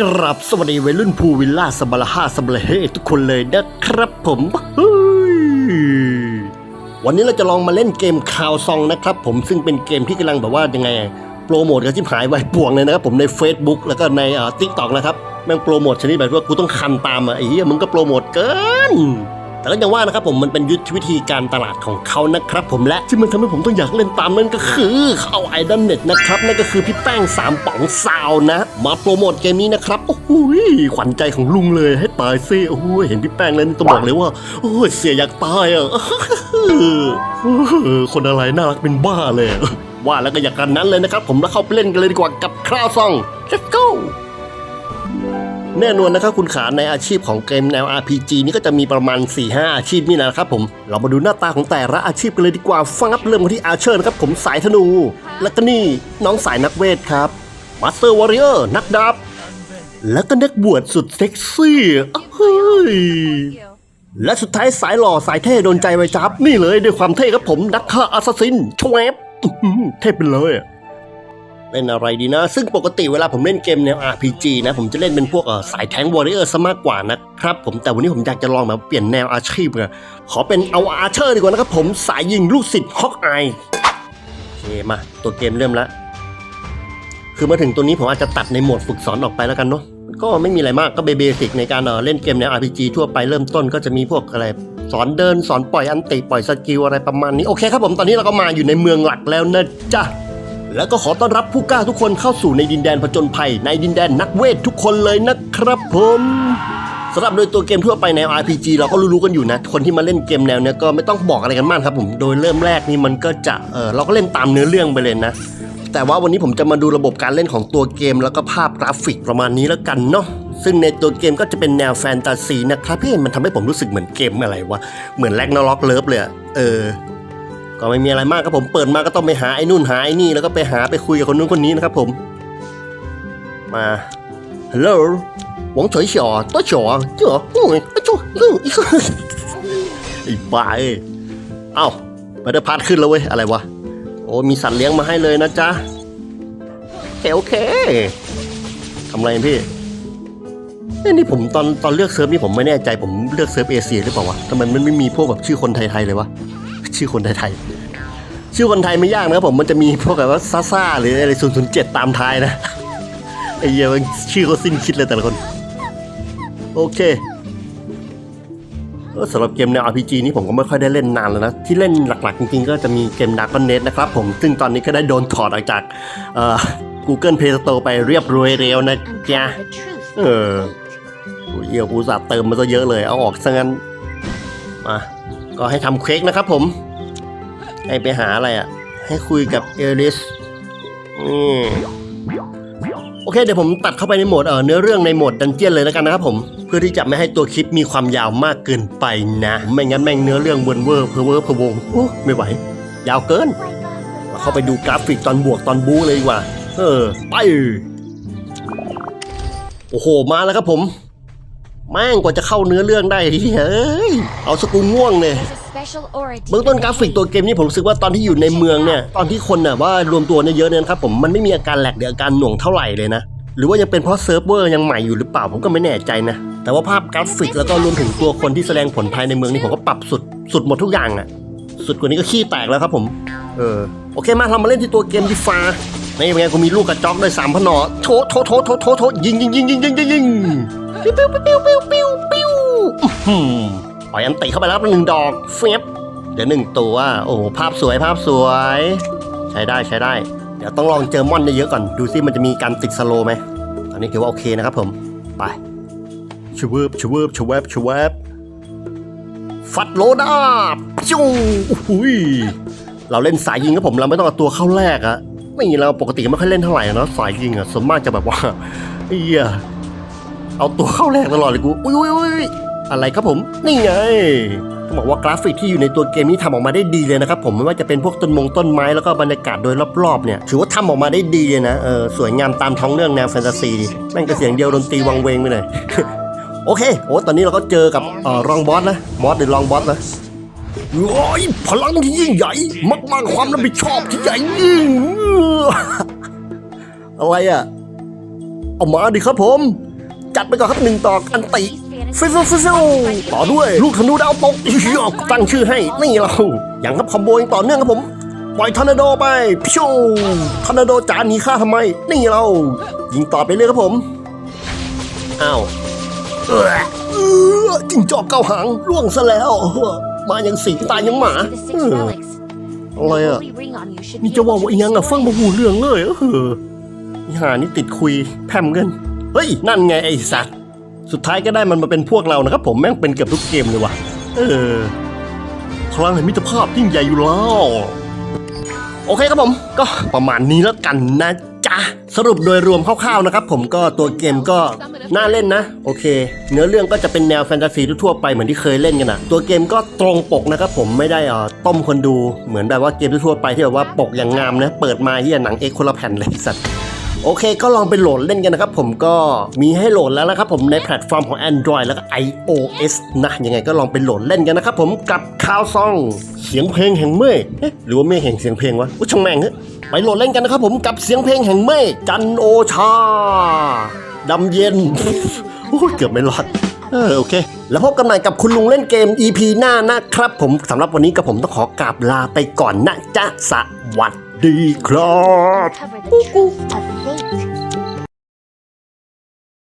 กราบสวัสดีวัยรุ่นภูวิลล่าสบาราฮาสบาราเฮทุกคนเลยนะครับผมวันนี้เราจะลองมาเล่นเกมคาวซองนะครับผมซึ่งเป็นเกมที่กำลังแบบว่ายังไงโปรโมทกันชิบหายไว้ป่วงเลยนะครับผมใน Facebook แล้วก็ในทิกตอกนะครับแม่งโปรโมทชนิดแบบว่ากูต้องคันตามอะไอ้เหี้ยมึงก็โปรโมทเกิน แต่ก็ยังว่านะครับผมมันเป็นยุทธวิธีการตลาดของเขานะครับผมและที่มันทำให้ผมต้องอยากเล่นตามนั่นก็คือเขาเอาไอดอลเน็ตนะครับนั่นก็คือพี่แป้งสามป๋องซาวนะมาโปรโมทเกมนี้นะครับโอ้โหขวัญใจของลุงเลยให้ตายซิโอ้โหเห็นพี่แป้งแล้วนี่ต้องบอกเลยว่าโอ้ยเสียอยากตายอะคนอะไรน่ารักเป็นบ้าเลยว่าแล้วก็อยากกันนั้นเลยนะครับผมแล้วเข้าไปเล่นกันเลยดีกว่ากับคราวซอง let's go แน่นอนนะครับคุณขาในอาชีพของเกมแนว RPG นี่ก็จะมีประมาณ 4-5 อาชีพนี่นะครับผม เรามาดูหน้าตาของแต่ละอาชีพกันเลยดีกว่าฟังครับเริ่มกันที่อาเชอร์นะครับผมสายธนู แล้วก็นี่น้องสายนักเวทครับมาสเตอร์วอริเออร์นักดาบ แล้วก็นักบวชสุดเซ็กซี่อ้าวเฮ้ยและสุดท้ายสายหล่อสายเท่โดนใจไว้จับนี่เลยด้วยความเท่ครับผมนักฆ่าอาสซินชวบอื้อหือเท่ไปเลยอะ เล่นอะไรดีนะ ซึ่งปกติเวลาผมเล่นเกมแนว RPG นะ ผมจะเล่นเป็นพวกสายแทงวอริเออร์ซะมากกว่านะครับผมแต่วันนี้ผมอยากจะลองแบบเปลี่ยนแนวอาชีพไงขอเป็นเอาอาเชอร์ดีกว่านะครับผมสายยิงลูกศิษย์ฮอกอายโอเคมาตัวเกมเริ่มแล้วคือมาถึงตัวนี้ผมอาจจะตัดในโหมดฝึกสอนออกไปแล้วกันเนาะก็ไม่มีอะไรมากก็เบสิกในการเอ่อเล่นเกมแนว RPG ทั่วไปเริ่มต้นก็จะมีพวกอะไรสอนเดินสอนปล่อยอันติปล่อยสกิลอะไรประมาณนี้ โอเคครับผมตอนนี้เราก็มาอยู่ในเมืองหลักแล้วนะจ๊ะ แล้วก็ขอต้อนรับผู้กล้าทุกคนเข้าสู่ในดินแดนผจญภัย ในดินแดนนักเวททุกคนเลยนะครับผมสำหรับโดยตัวเกมทั่วไปแนว RPG เราก็รู้ๆกันอยู่นะ คนที่มาเล่นเกมแนวเนี้ยก็ไม่ต้องบอกอะไรกันมากครับผม โดยเริ่มแรกนี่มันก็จะเออเราก็เล่นตามเนื้อเรื่องไปเลยนะ แต่ว่าวันนี้ผมจะมาดูระบบการเล่นของตัวเกม แล้วก็ภาพกราฟิกประมาณนี้แล้วกันเนาะ ซึ่งในตัวเกมก็จะเป็นแนวแฟนตาซีนะครับพี่มันทำให้ผมรู้สึกเหมือนเกมอะไรวะ เหมือนแลกนาล็อกเลิฟเลย เออ ก็ไม่มีอะไรมากครับผมเปิดมาก็ต้องไปหาไอ้นู่นหาไอ้นี่แล้วก็ไปหาไปคุยกับคนนู้นคนนี้นะครับผมมาฮัลโหลหวังเฉยเฉอตัวเฉอเจ๋อโอ้ยไอ้โจ้ไอ้บ้าเอ้เอ้ามาได้พาดขึ้นแล้วเว้ยอะไรวะโอ้มีสัตว์เลี้ยงมาให้เลยนะจ๊ะโอเคโอเคทำอะไรพี่เอ้ยนี่ผมตอนตอนเลือกเซิร์ฟนี่ผมไม่แน่ใจผมเลือกเซิร์ฟเอเชียหรือเปล่าวะทำไมมันไม่มีพวกแบบชื่อคนไทยๆเลยวะ ชื่อคนไทยๆชื่อคนไทยไม่ยากนะครับผมมันจะมีพวกแบบว่าซ่าซาหรืออะไรศูนย์ศูนย์เจ็ดตามท้ายนะไอ้เหี้ยชื่อเขาสิ้นคิดเลยแต่ละคน โอเคสำหรับเกมแนว RPG นี้ผมก็ไม่ค่อยได้เล่นนานแล้วนะ ที่เล่นหลักๆจริงๆ ก็จะมีเกม Dark Net นะครับผม ซึ่งตอนนี้ก็ได้โดนถอดออกจาก Google Play Store ไปเรียบร้อยแล้วนะจ๊ะ เออโอ้ยเหี้ยกูสับเติมมาซะเยอะเลย เอาออกซะงั้นมาก็ให้ทำเควกนะครับผม ให้ไปหาอะไรอะ ให้คุยกับเอลิสอืมโอเคเดี๋ยวผมตัดเข้าไปในโหมดเออเนื้อเรื่องในโหมดดันเจียนเลยแล้วกันนะครับผมเพื่อที่จะไม่ให้ตัวคลิปมีความยาวมากเกินไปนะไม่งั้นแม่งเนื้อเรื่องเวิร์เวอร์เพอเวอร์เพอวงโอ้ไม่ไหว ยาวเกินมาเข้าไปดูกราฟิกตอนบวกตอนบูเลยดีกว่า เออ ไปโอ้โหมาแล้วครับผม แม่งกว่าจะเข้าเนื้อเรื่องได้เฮ้ยเอาสกูง่วงเลย เบื้องต้นกราฟิกตัวเกมนี้ผมรู้สึกว่าตอนที่อยู่ในเมืองเนี่ยตอนที่คนน่ะว่ารวมตัวเนี่ยเยอะเนี่ยนะครับผมมันไม่มีอาการแหลกหรืออาการหน่วงเท่าไหร่เลยนะหรือว่ายังเป็นเพราะเซิร์ฟเวอร์ยังใหม่อยู่หรือเปล่าผมก็ไม่แน่ใจนะแต่ว่าภาพกราฟิกแล้วก็รวมถึงตัวคนที่แสดงผลภายในเมืองนี่ผมก็ปรับสุดสุดหมดทุกอย่างอะสุดกว่านี้ก็ขี้แตกแล้วครับผม เออ โอเคมาเรามาเล่นที่ตัวเกมดีฟ้านี่เป็นไงกูมีลูกกระจอกด้วยสามพนอโถโถโถโถโถโถยิงยิงยิงยิงยิงยิงยิงปิ้วปิ้วปิ้วปิ้วปิ้วปิ้วอื้อหือ ปล่อยอันติเข้าไปแล้วหนึ่งดอกเฟียบเดี๋ยวหนึ่งตัว โอ้โหภาพสวยภาพสวย ใช้ได้ใช้ได้ เดี๋ยวต้องลองเจอมอนเยอะๆก่อน ดูซิมันจะมีการติดสโลไหมตอนนี้ถือว่าโอเคนะครับผม ไปชูเวบชูเวบชูเวบชูเวบฟัดโลดาบจูอุ้ยเราเล่นสายยิงครับผมเราไม่ต้องเอาตัวเข้าแรกอะไม่เราปกติไม่ค่อยเล่นเท่าไหร่นะสายยิงอะส่วนมากจะแบบว่าเอียเอาตัวเข้าแรกตลอดเลยกูอุ้ยอุ้ยอุ้ย อะไรครับผม นี่ไงต้องบอกว่ากราฟิกที่อยู่ในตัวเกมนี้ทำออกมาได้ดีเลยนะครับผมไม่ว่าจะเป็นพวกต้นมงต้นไม้แล้วก็บรรยากาศโดยรอบๆเนี่ยถือว่าทำออกมาได้ดีเลยนะเออสวยงามตามท้องเรื่องแนวแฟนตาซีดิแม่งก็เสียงเดียวดนตรีวังเวงไปเลยโอเคโอ้ตอนนี้เราก็เจอกับเอ่อรองบอสนะบอสหรือรองบอสนะโอ้ยพลังที่ยิ่งใหญ่มากๆความรับผิดชอบที่ใหญ่ยิ่งอะไรอะอเอามาดิครับผม จัดไปก่อนครับหนึ่งต่ออันติ ฟิวฟิวฟิวฟิวต่อด้วยลูกธนูดาวตกตั้งชื่อให้นี่เราอย่างครับคอมโบยังต่อเนื่องครับผมปล่อยทอร์นาโดไปพิวทอร์นาโดจานหนีข้าทำไม นี่เรา ยิงต่อไปเรื่อยครับผม อ้าวเออจิงจอกเก้าหางล่วงซะแล้ว มาอย่างสิงตายยังหมาอะไรอะนี่จะว่าว่าอีหยังอะฟังมาหูเรื่องเลยเออหานี่ติดคุยแพมกัน เฮ้ย นั่นไงไอ้สัตว์ สุดท้ายก็ได้มันมาเป็นพวกเรานะครับผมแม่งเป็นเกือบทุกเกมเลยว่ะ เออพลังแห่งมิตรภาพยิ่งใหญ่อยู่แล้วโอเคครับผมก็ประมาณนี้แล้วกันนะจ๊ะ สรุปโดยรวมคร่าวๆนะครับผมก็ตัวเกมก็น่าเล่นนะ โอเค เนื้อเรื่องก็จะเป็นแนวแฟนตาซีทั่วๆไปเหมือนที่เคยเล่นกันอะตัวเกมก็ตรงปกนะครับผมไม่ได้อ่อต้มคนดูเหมือนแบบว่าเกมทั่วๆไปที่แบบว่าปกอย่างงามนะ เปิดมาที่หนังเอกคนละแผ่นเลยสัตว์ โอเคก็ลองไปโหลดเล่นกันนะครับ ผมก็มีให้โหลดแล้วนะครับผมในแพลตฟอร์มของ Android แล้วก็ iOS นะยังไงก็ลองไปโหลดเล่นกันนะครับผมกับคาวซอง เสียงเพลงแห่งเมฆเอ๊ะหรือว่าเมฆแห่งเสียงเพลงวะอุ้ช่างแม่งเฮ้ยไปโหลดเล่นกันนะครับผมกับเสียงเพลงแห่งเมฆจันโอชาดำเย็นโอ้ยเกือบไม่รอดเออโอเค แล้วพบกันใหม่กับคุณลุงเล่นเกม EP หน้านะครับผมสำหรับวันนี้กับผมต้องขอกราบลาไปก่อนนะจ๊ะสวัสดี ครับ